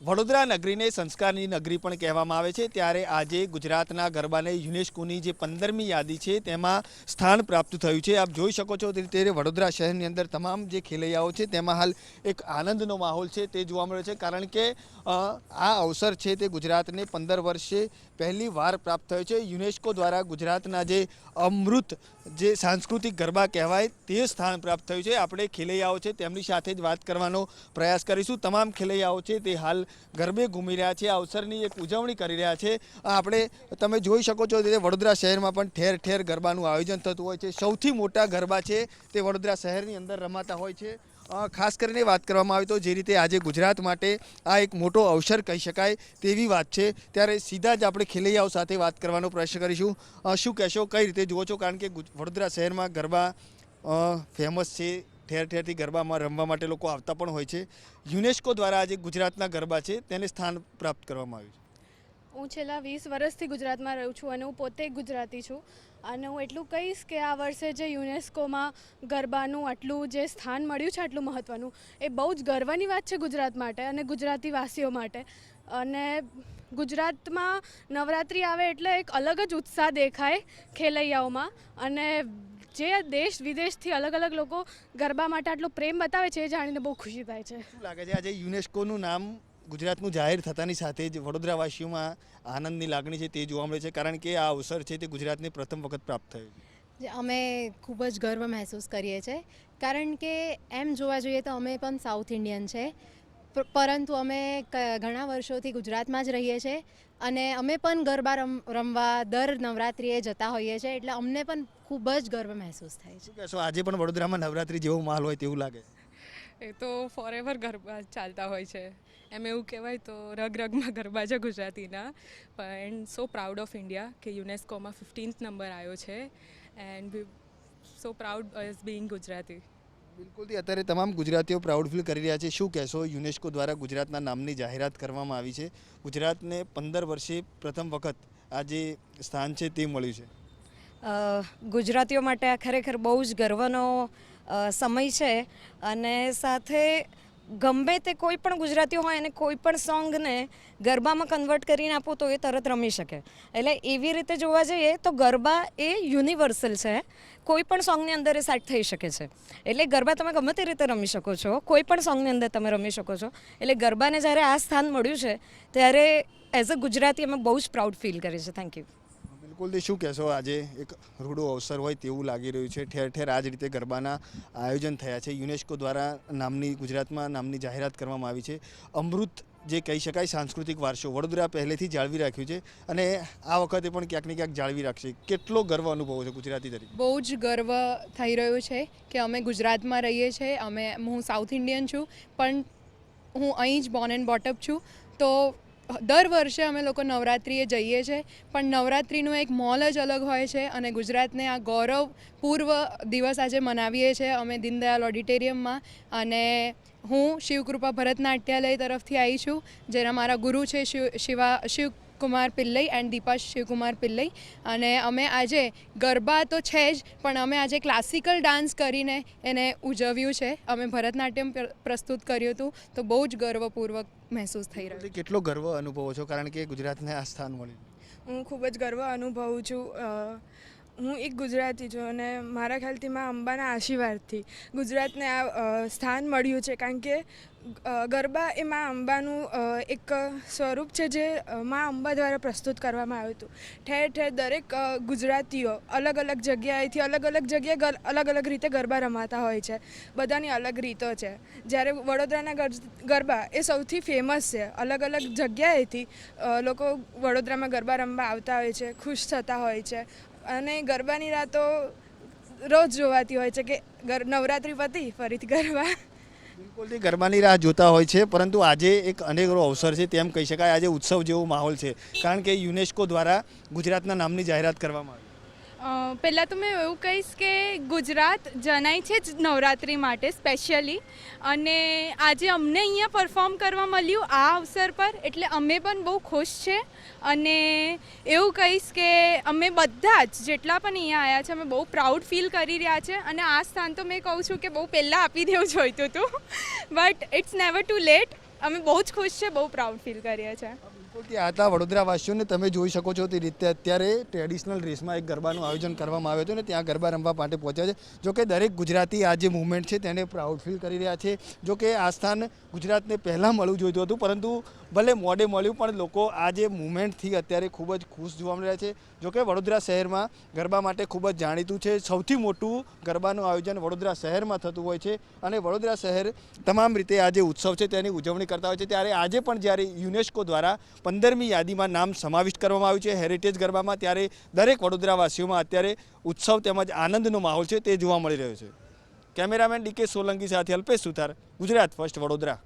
વડોદરા નગરીને સંસ્કારની નગરી પણ કહેવામાં આવે છે. ત્યારે આજે ગુજરાતના ગરબાને યુનેસ્કોની જે પંદરમી યાદી છે, તેમાં સ્થાન પ્રાપ્ત થયું છે. આપ જોઈ શકો છો તે રીતે વડોદરા શહેરની અંદર તમામ જે ખેલૈયાઓ છે, તેમાં હાલ એક આનંદનો માહોલ છે તે જોવા મળ્યો છે. કારણ કે આ અવસર છે તે ગુજરાતને પંદર વર્ષે પહેલી વાર પ્રાપ્ત થયો છે. યુનેસ્કો દ્વારા ગુજરાતના જે અમૃત, જે સાંસ્કૃતિક ગરબા કહેવાય તે સ્થાન પ્રાપ્ત થયું છે. આપણે ખેલૈયાઓ છે, તેમની સાથે જ વાત કરવાનો પ્રયાસ કરીશું. તમામ ખેલૈયાઓ છે તે હાલ ગરબે ઘૂમી રહ્યા છે, અવસરની એક ઉજવણી કરી રહ્યા છે. આપણે તમે જોઈ શકો છો તે વડોદરા શહેરમાં પણ ઠેર ઠેર ગરબાનું આયોજન થતું હોય છે. સૌથી મોટા ગરબા છે તે વડોદરા શહેરની અંદર રમાતા હોય છે. ખાસ કરીને વાત કરવામાં આવે તો જે રીતે આજે ગુજરાત માટે આ એક મોટો અવસર કહી શકાય તેવી વાત છે. ત્યારે સીધા જ આપણે ખેલૈયાઓ સાથે વાત કરવાનો પ્રયત્ન કરીશું. શું કહેશો? કઈ રીતે જુઓ છો? કારણ કે વડોદરા શહેરમાં ગરબા ફેમસ છે ઠેર ઠેરથી ગરબામાં રમવા માટે લોકો આવતા પણ હોય છે. યુનેસ્કો દ્વારા આજે ગુજરાતના ગરબા છે, તેને સ્થાન પ્રાપ્ત કરવામાં આવ્યું છે. હું છેલ્લા વીસ વર્ષથી ગુજરાતમાં રહું છું અને હું પોતે ગુજરાતી છું અને હું એટલું કહીશ કે આ વર્ષે જે યુનેસ્કોમાં ગરબાનું આટલું જે સ્થાન મળ્યું છે, આટલું મહત્ત્વનું એ બહુ જ ગર્વની વાત છે ગુજરાત માટે અને ગુજરાતી વાસીઓ માટે. અને ગુજરાતમાં નવરાત્રિ આવે એટલે એક અલગ જ ઉત્સાહ દેખાય ખેલૈયાઓમાં અને જે દેશ વિદેશથી અલગ અલગ લોકો ગરબા માટે આટલો પ્રેમ બતાવે છે એ જાણીને બહુ ખુશી થાય છે. શું લાગે છે આજે યુનેસ્કોનું નામ ગુજરાતનું જાહેર થતાની સાથે જ વડોદરાવાસીઓમાં આનંદની લાગણી છે તે જોવા મળે છે કારણ કે આ અવસર છે તે ગુજરાતને પ્રથમ વખત પ્રાપ્ત થયું જે અમે ખૂબ જ ગર્વ મહેસૂસ કરીએ છીએ કારણ કે એમ જોવા જોઈએ તો અમે પણ સાઉથ ઇન્ડિયન છે. પરંતુ અમે ક- ઘણા વર્ષોથી ગુજરાતમાં જ રહીએ છીએ અને અમે પણ ગરબા રમ રમવા દર નવરાત્રિએ જતા હોઈએ છીએ એટલે અમને પણ ખૂબ જ ગર્વ મહેસૂસ થાય છે. શું કહેશો? આજે પણ વડોદરામાં નવરાત્રી જેવો માહોલ હોય તેવું લાગે? એ તો ફોરેવર ગરબા ચાલતા હોય છે. એમ એવું કહેવાય તો રગ રગમાં ગરબા છે ગુજરાતીના. પણ સો પ્રાઉડ ઓફ ઇન્ડિયા કે યુનેસ્કોમાં ફિફ્ટીન્થ નંબર આવ્યો છે. And so proud as being Gujarati. બિલકુલથી અત્યારે તમામ ગુજરાતીઓ પ્રાઉડ ફીલ કરી રહ્યા છે. શું કહેશો? યુનેસ્કો દ્વારા ગુજરાતના નામની જાહેરાત કરવામાં આવી છે. ગુજરાતને પંદર વર્ષે પ્રથમ વખત આ જે સ્થાન છે તે મળ્યું છે. ગુજરાતીઓ માટે આ ખરેખર બહુ જ ગર્વનો સમય છે. અને સાથે ગમે તે કોઈ પણ ગુજરાતીઓ હોય અને કોઈ પણ સોંગને ગરબામાં કન્વર્ટ કરીને આપો તો એ તરત રમી શકે. એટલે એવી રીતે જોવા જઈએ તો ગરબા એ યુનિવર્સલ છે. કોઈ પણ સોંગની અંદર એ સેટ થઈ શકે છે. એટલે ગરબા તમે ગમે તે રીતે રમી શકો છો. કોઈ પણ સોંગની અંદર તમે રમી શકો છો. એટલે ગરબાને જ્યારે આ સ્થાન મળ્યું છે, ત્યારે એઝ અ ગુજરાતી અમે બહુ જ પ્રાઉડ ફીલ કરીએ છીએ. થેન્ક યુ બિલકુલથી શું કહેશો? આજે એક રૂડો અવસર હોય તેવું લાગી રહ્યું છે. ઠેર ઠેર આ જ રીતે ગરબાના આયોજન થયા છે. યુનેસ્કો દ્વારા નામની, ગુજરાતમાં નામની જાહેરાત કરવામાં આવી છે. અમૃત જે કહી શકાય, સાંસ્કૃતિક વારસો. વડોદરા પહેલેથી જાળવી રાખ્યું છે અને આ વખતે પણ ક્યાંક ને ક્યાંક જાળવી રાખશે. કેટલો ગર્વ અનુભવો છે ગુજરાતી તરીકે? બહુ જ ગર્વ થઈ રહ્યો છે કે અમે ગુજરાતમાં રહીએ છીએ અમે, હું સાઉથ ઇન્ડિયન છું, પણ હું અહીં જ બોર્ન એન્ડ બોટઅપ છું. તો દર વર્ષે અમે લોકો નવરાત્રિએ જઈએ છીએ પણ નવરાત્રિનું એક મોલ જ અલગ હોય છે અને ગુજરાતને આ ગૌરવ પૂર્વ દિવસ આજે મનાવીએ છીએ અમે દીનદયાલ ઓડિટોરિયમમાં અને હું શિવકૃપા ભરતનાટ્યાલય તરફથી આવી છું, જેના મારા ગુરુ છે શિવ, શિવા, શિવ કુમાર પિલ્લઈ એન્ડ દીપા શિવકુમાર પિલ્લઈ. અને અમે આજે ગરબા તો છે જ પણ અમે આજે ક્લાસિકલ ડાન્સ કરીને એને ઉજવ્યું છે. અમે ભરતનાટ્યમ પ્રસ્તુત કર્યું હતું. તો બહુ જ ગર્વપૂર્વક મહેસૂસ થઈ રહ્યું. છે. કેટલો ગર્વ અનુભવો છો? કારણ કે ગુજરાતને આ સ્થાન મળ્યું. હું ખૂબ જ ગર્વ અનુભવું છું. હું એક ગુજરાતી છું અને મારા ખ્યાલથી મા અંબાના આશીર્વાદથી ગુજરાતને આ સ્થાન મળ્યું છે. કારણ કે ગરબા એ મા અંબાનું એક સ્વરૂપ છે જે મા અંબા દ્વારા પ્રસ્તુત કરવામાં આવ્યું હતું. ઠેર ઠેર દરેક ગુજરાતીઓ અલગ અલગ જગ્યાએથી અલગ અલગ જગ્યાએ અલગ અલગ રીતે ગરબા રમાતા હોય છે. બધાની અલગ રીતો છે. જ્યારે વડોદરાના ગરબા એ સૌથી ફેમસ છે. અલગ અલગ જગ્યાએથી લોકો વડોદરામાં ગરબા રમવા આવતા હોય છે, ખુશ થતા હોય છે. અને ગરબાની રાતો રોજ જોવાતી હોય છે કે નવરાત્રિ પતી, ફરીથી ગરબા. બિલકુલથી ગરબાની રાહ જોતા હોય છે, પરંતુ આજે એક અનેકરો અવસર છે તેમ કહી શકાય. આજે ઉત્સવ જેવો માહોલ છે, કારણ કે યુનેસ્કો દ્વારા ગુજરાતના નામની જાહેરાત કરવામાં આવી. પહેલાં તો મેં એવું કહીશ કે ગુજરાત જણાય છે જ નવરાત્રિ માટે સ્પેશિયલી અને આજે અમને અહીંયા પરફોર્મ કરવા મળ્યું આ અવસર પર, એટલે અમે પણ બહુ ખુશ છે. અને એવું કહીશ કે અમે બધા જ જેટલા પણ અહીંયા આવ્યા છે, અમે બહુ પ્રાઉડ ફીલ કરી રહ્યા છે. અને આ સ્થાન તો મેં કહું છું કે બહુ પહેલાં આપી દેવું જોઈતું હતું. But it's never too late અમે બહુ જ ખુશ છે, બહુ પ્રાઉડ ફીલ કરીએ છીએ. બિલકુલ. કે આટલા વડોદરાવાસીઓને તમે જોઈ શકો છો તે રીતે અત્યારે ટ્રેડિશનલ ડ્રેસમાં એક ગરબાનું આયોજન કરવામાં આવ્યું હતું ને ત્યાં ગરબા રમવા માટે પહોંચ્યા છે. જો કે દરેક ગુજરાતી આ જે મુવમેન્ટ છે તેને પ્રાઉડ ફીલ કરી રહ્યા છે. જો કે આ સ્થાન ગુજરાતને પહેલાં મળવું જોઈતું હતું, પરંતુ ભલે મોડે મળ્યું, પણ લોકો આ જે મુવમેન્ટથી અત્યારે ખૂબ જ ખુશ જોવા મળી રહ્યા છે. જો કે વડોદરા શહેરમાં ગરબા માટે ખૂબ જ જાણીતું છે. સૌથી મોટું ગરબાનું આયોજન વડોદરા શહેરમાં થતું હોય છે. અને વડોદરા શહેર તમામ રીતે આ જે ઉત્સવ છે તેની ઉજવણી કરતા હોય છે. ત્યારે આજે પણ જ્યારે યુનેસ્કો દ્વારા પંદરમી યાદીમાં નામ સમાવિષ્ટ કરવામાં આવ્યું છે, હેરિટેજ ગરબામાં, ત્યારે દરેક વડોદરાવાસીઓમાં અત્યારે ઉત્સવ તેમજ આનંદનો માહોલ છે તે જોવા મળી રહ્યો છે. કેમેરામેન ડીકે સોલંકી સાથે અલ્પેશ સુથાર, ગુજરાત ફર્સ્ટ વડોદરા.